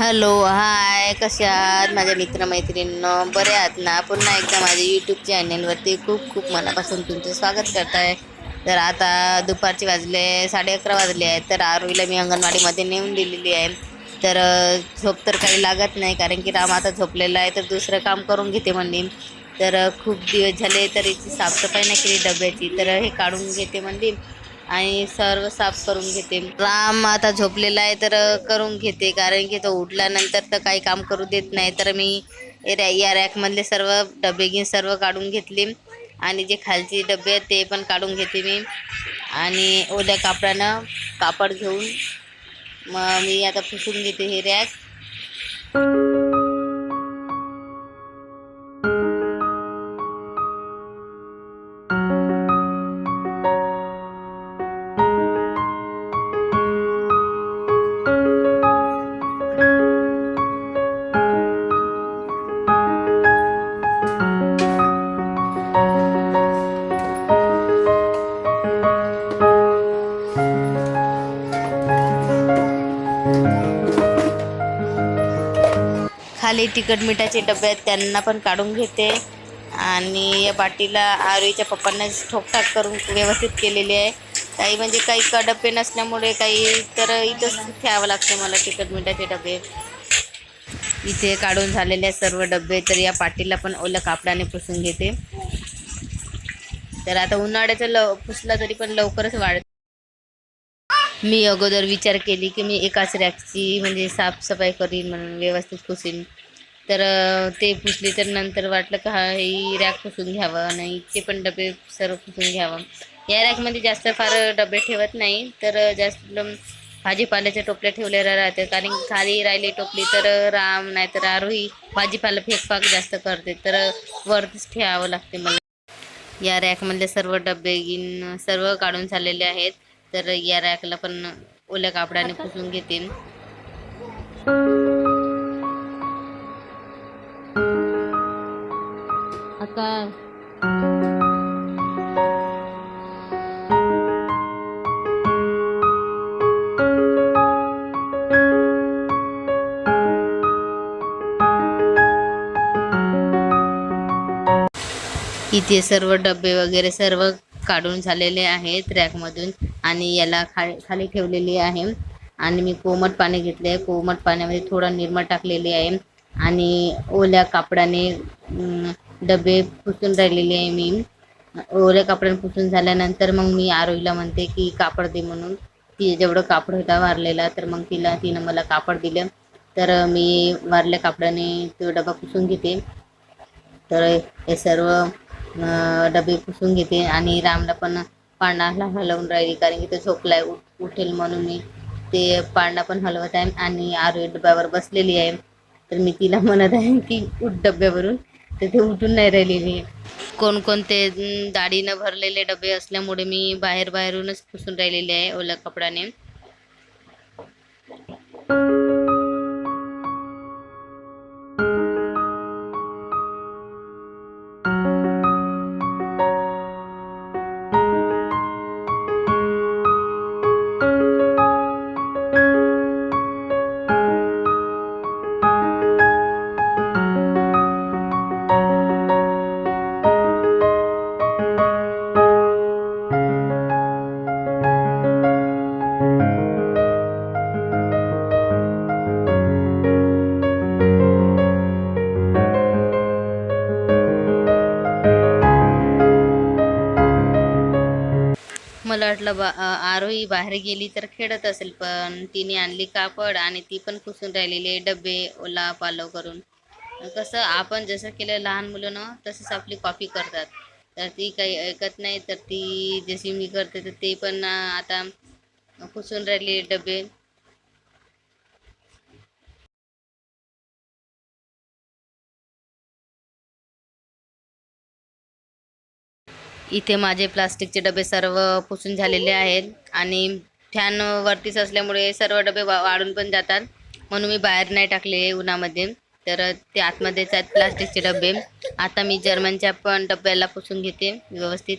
Hello hi कसे आहात माझ्या मित्रमैत्रिणींनो? बरे आहात ना? पुन्हा एकदा माझ्या यूट्यूब चॅनेलवरती खूप खूप मनापासून तुमचं स्वागत करत आहे तर आता दुपारचे वाजले साडे अकरा वाजले आहेत. तर आरोहीला मी अंगणवाडीमध्ये नेऊन दिलेली आहे. तर झोप तर काही लागत नाही कारण की राम आता झोपलेला आहे. तर दुसरं काम करून घेते म्हणली. तर खूप दिवस झाले तर याची साफसफाई नाही केली डब्याची. तर हे काढून घेते म्हणली. आणि सर्व साफ करून घेते. राम आता झोपलेला आहे तर करून घेते. कारण की तो उठल्यानंतर तर काही काम करू देत नाही. तर मी या रॅ- या रॅकमधले सर्व डबे घेऊन सर्व काढून घेतले. आणि जे खालचे डबे आहेत ते पण काढून घेते मी. आणि ओल्या कापडानं कापड घेऊन मग मी आता पुसून घेते हे रॅक. खाली तिखट मिठाचे डबे आहेत त्यांना पण काढून घेते. आणि या बाटीला आरोईच्या पप्पांना ठोकठाक करून व्यवस्थित केलेली आहे. काही म्हणजे काही का डबे नसल्यामुळे काही तर इथंच ठेवावं लागते मला तिखट मिठाचे डबे. इथे काढून झालेले आहेत सर्व डबे. तर या पाटीला पण ओलं कापडाने पुसून घेते. तर आता उन्हाळ्याचं लव पुसला तरी पण लवकरच वाढत मी अगोदर विचार केली की मी एकाच रॅकची म्हणजे साफसफाई करीन म्हणून व्यवस्थित पुसीन. तर ते पुसली तर नंतर वाटलं का हा ही रॅक पुसून घ्यावं आणि इथे पण डबे सर्व पुसून घ्यावं. या रॅकमध्ये जास्त फार डबे ठेवत नाही तर जास्त भाजीपाल्याच्या टोपल्या ठेवलेल्या राहते कारण खाली राहिली टोपली तर राम नाही तर आरोही भाजीपाला फेकफाक जास्त करते. तर वरतीच ठेवावं लागते मला. या रॅकमधले सर्व डबे गिन सर्व काढून झालेले आहेत. तर या रॅकला पण ओल्या कापडाने पुसून घेते आता इथे सर्व डबे वगैरे सर्व काढून झालेले आहेत रॅकमधून आणि याला खा खाली ठेवलेली आहे. आणि मी कोमट पाणी घेतले. आहे कोमट पाण्यामध्ये थोडं निरमट टाकलेली आहे. आणि ओल्या कापडाने डबे पुसून राहिलेले आहे मी. ओल्या कापडाने पुसून झाल्यानंतर मग मी आरोहीला म्हणते की कापड दे म्हणून. ती जेवढं कापड होता वारलेला तर मग तिला तिनं मला कापड दिलं. तर मी वारल्या कापडाने तो डबा पुसून घेते. तर हे सर्व डबे पुसून घेते आणि रामला पण पाळणाला हलवून राहिली. कारण की तो झोपलाय उठ उठेल म्हणून मी. ते पाळणा पण हलवत आहे आणि आरोही डब्यावर बसलेली आहे. तर मी तिला म्हणत आहे की उठ डब्यावरून. तिथे ते उठून नाही राहिलेली. कोणकोणते दाढीनं भरलेले डबे असल्यामुळे मी बाहेर बाहेरूनच पुसून राहिलेले आहे ओल्या कपड्याने. मला वाटलं बा आरोही बाहेर गेली तर खेळत असेल पण तिने आणली कापड आणि ती पण पुसून राहिलेली डबे ओला पालव करून. कसं आपण जसं केलं लहान मुलं ना तसंच आपली कॉपी करतात. तर ती काही ऐकत नाही तर ती जशी मी करते तर ते पण आता पुसून राहिले डबे. इथे माझे प्लास्टिकचे डबे सर्व पुसून झालेले आहेत आणि फॅन वरतीच असल्यामुळे सर्व डबे वा वाळून पण जातात. म्हणून मी बाहेर नाही टाकले उन्हामध्ये. तर ते आतमध्येच आहेत प्लास्टिकचे डबे. आता मी जर्मनच्या पण डब्याला पुसून घेते व्यवस्थित.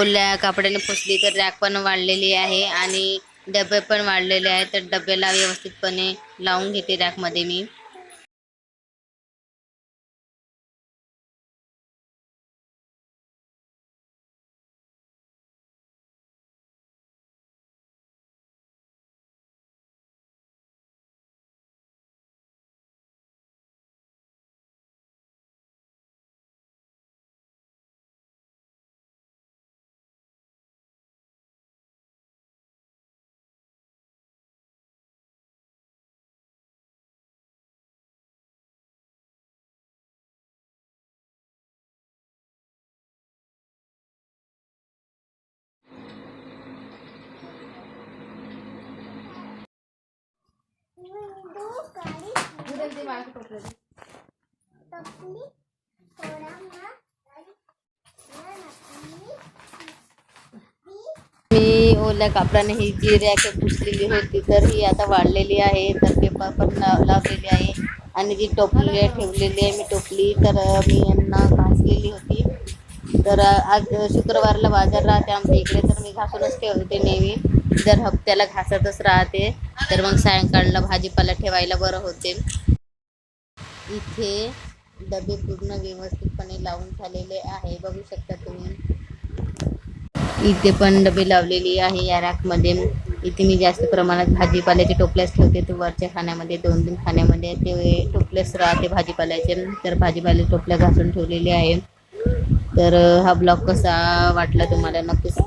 ओल्या कापडाने पुसली तर रॅक पण वाढलेली आहे आणि डबे पण वाढलेले आहेत. तर डब्याला व्यवस्थितपणे लावून घेते रॅकमध्ये मी. मी ओल्या कापडाने ही जी रॅक पुसलेली होती तर ही आता वाढलेली आहे तर पेपर पण लाव- लावलेली आहे. आणि जी टोपली ठेवलेली आहे मी टोपली तर मी यांना घासलेली होती. तर आज शुक्रवारला बाजार राहते आमच्या इकडे तर मी घासूनच ठेवते नेहमी. दर हप्त्याला घासतच राहते तर मग सायंकाळला भाजीपाला ठेवायला बरं होते. इथे डबे पूर्ण व्यवस्थितपणे लावून झालेले आहे बघू शकता तुम्ही. इथे पण डबे लावलेली आहे या रॅकमध्ये. इथे मी जास्त प्रमाणात भाजीपाल्याचे टोपल्याच ठेवते. तर वरच्या खाण्यामध्ये दोन तीन खाण्यामध्ये ते टोपलेच राहते भाजीपाल्याचे. तर भाजीपाल्याचे टोपल्या घासून ठेवलेले आहे. तर हा ब्लॉग कसा वाटला तुम्हाला? नक्कीच